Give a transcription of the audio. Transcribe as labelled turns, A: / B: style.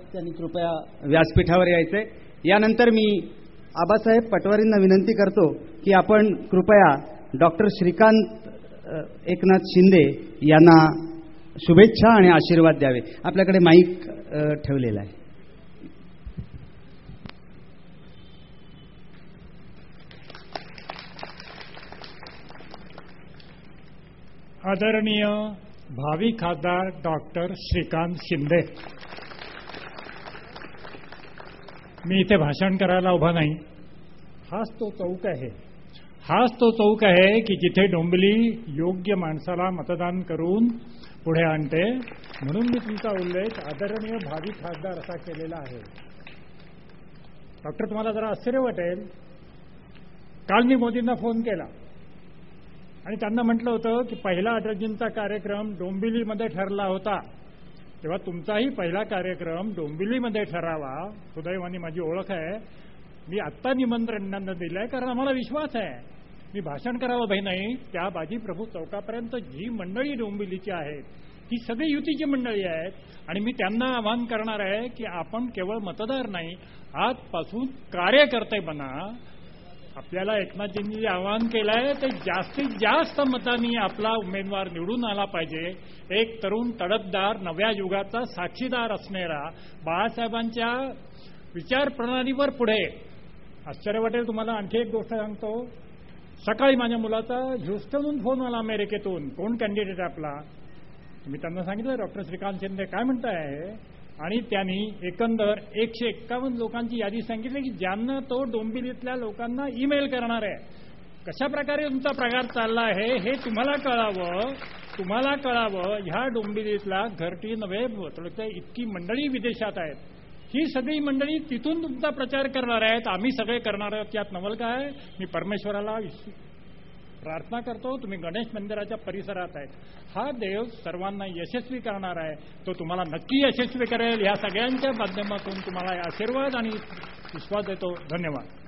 A: त्यांनी कृपया व्यासपीठावर यायचंय. यानंतर मी आबासाहेब पटवारींना विनंती करतो की आपण कृपया डॉक्टर श्रीकांत एकनाथ शिंदे यांना शुभेच्छा आणि आशीर्वाद द्यावे. आपल्याकडे माईक ठेवलेला आहे.
B: आदरणीय भावी खासदार डॉक्टर श्रीकांत शिंदे. मी इथे भाषण करायला उभा नाही. हाच तो चौक आहे. हाच तो चौक आहे की जिथे डोंबिवली योग्य माणसाला मतदान करून पुढे आणते. म्हणून मी तुमचा उल्लेख आदरणीय भावी खासदार असा केलेला आहे. डॉक्टर तुम्हाला जरा आश्चर्य वाटेल. काल मी मोदींना फोन केला. आणि त्यांना म्हटलं होतं की पहिला अटलजींचा कार्यक्रम डोंबिवलीमध्ये ठरला होता. तेव्हा तुमचाही पहिला कार्यक्रम डोंबिवलीमध्ये ठरावा. सुदैवानी माझी ओळख आहे. मी आत्ता निमंत्रणांना दिलं आहे कारण आम्हाला विश्वास आहे. मी भाषण करावं भाई नाही. त्या बाजी प्रभू चौकापर्यंत जी मंडळी डोंबिवलीची आहेत ती सगळी युतीची मंडळी आहेत. आणि मी त्यांना आवाहन करणार आहे की आपण केवळ मतदार नाही आजपासून कार्यकर्ते बना. आपल्याला एकनाथजींनी जे आवाहन केलं आहे ते जास्तीत जास्त मतांनी आपला उमेदवार निवडून आला पाहिजे. एक तरुण तडफदार नव्या युगाचा साक्षीदार असणारा बाळासाहेबांच्या विचारप्रणालीवर पुढे. आश्चर्य वाटेल तुम्हाला आणखी एक गोष्ट सांगतो. सकाळी माझ्या मुलाचा ह्युस्टनहून फोन आला अमेरिकेतून. कोण कॅन्डिडेट आपला? मी त्यांना सांगितलं डॉक्टर श्रीकांत शिंदे. काय म्हणताय? आणि त्यांनी एकंदर एकशे एक्कावन्न लोकांची यादी सांगितली की ज्यांना तो डोंबिवलीतल्या लोकांना ईमेल करणार आहे. कशा प्रकारे तुमचा प्रकार चालला आहे हे तुम्हाला कळावं तुम्हाला कळावं ह्या डोंबिवलीतला घरटी नव्हे इतकी मंडळी विदेशात आहेत. ही सगळी मंडळी तिथून तुमचा प्रचार करणार आहेत. आम्ही सगळे करणार आहोत. यात नवल काय? मी परमेश्वराला प्रार्थना करतो तुम्ही गणेश मंदिराच्या परिसरात आहेत. हा देव सर्वांना यशस्वी करणार आहे. तो तुम्हाला नक्की यशस्वी करेल. या सगळ्यांच्या माध्यमातून तुम्हाला आशीर्वाद आणि विश्वास देतो. धन्यवाद.